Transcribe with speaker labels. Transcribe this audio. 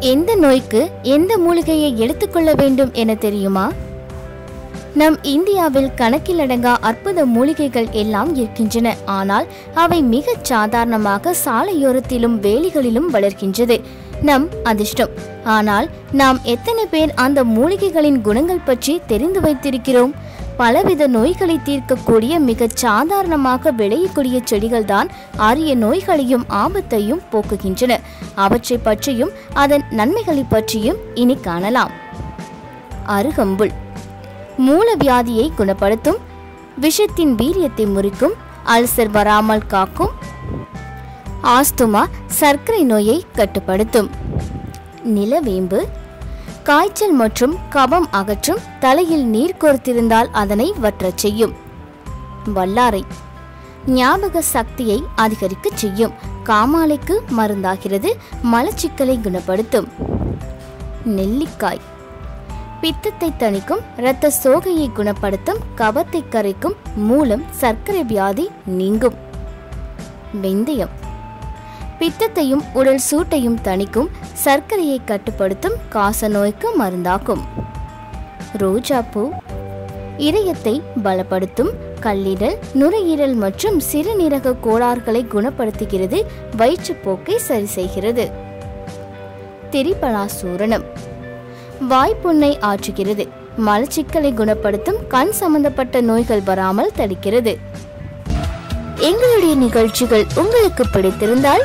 Speaker 1: எந்த நோய்க்கு எந்த மூலிகையை எடுத்துக்கொள்ள வேண்டும் என தெரியுமா? நம் இந்தியாவில் கணக்கிலடங்கா அற்புத மூலிகைகள் எல்லாம் இருக்கின்றன. ஆனால் அவை மிகச் சாதாரணமாக சாலையோரத்திலும் வேலிகளிலும் வளர்கின்றது. நம் அதிர்ஷ்டம். ஆனால் நாம் எத்தனை பேர் அந்த மூலிகைகளின் குணங்கள் பற்றி தெரிந்து வைத்திருக்கிறோம்? பலவித நோய்களை தீர்க்கக்கூடிய மிகச் சாதாரணமாக விளையக்கூடிய செடிகள் தான் அரிய நோய்களையும் ஆபத்தையும் போக்குகின்றன. அவற்றை பற்றியும் அதன் நன்மைகளை பற்றியும் இனி காணலாம். அருகம்புல். மூலவியாதியை குணப்படுத்தும் விஷத்தின் வீரியத்தை முறிக்கும் அல்சர் வராமல் காக்கும் ஆஸ்துமா சர்க்கரை நோயை கட்டுப்படுத்தும். நிலவேம்பு. காய்ச்சல் மற்றும் கபம் அகற்றும் தலையில் நீர் கோர்த்திருந்தால் அதனை வற்றச் செய்யும். வல்லாரை. ஞாபக சக்தியை அதிகரிக்கச் செய்யும். காமாலைக்கு மருந்தாகிறது மலச்சிக்கலை குணப்படுத்தும். நெல்லிக்காய். பித்தத்தை தணிக்கும் இரத்த சோகையை குணப்படுத்தும் கபத்தை கரைக்கும் மூலம் சர்க்கரை வியாதி நீங்கும். வெந்தயம். பித்தத்தையும் உடல் சூட்டையும் தணிக்கும் சர்க்கரையை கட்டுப்படுத்தும் காச நோய்க்கு மருந்தாக்கும் ரோஜாப்பூ இதயத்தை பலப்படுத்தும் கல்லீரல் நுரையீரல் மற்றும் சிறுநீரக கோளாறுகளை குணப்படுத்துகிறது வயிற்றுப்போக்கை சரி செய்கிறது. திரிபலா சூரணம் வாய்ப்புண்ணை ஆற்றுகிறது மலச்சிக்கலை குணப்படுத்தும் கண் சம்பந்தப்பட்ட நோய்கள் வராமல் தடுக்கிறது. எங்களுடைய நிகழ்ச்சிகள் உங்களுக்கு பிடித்திருந்தால்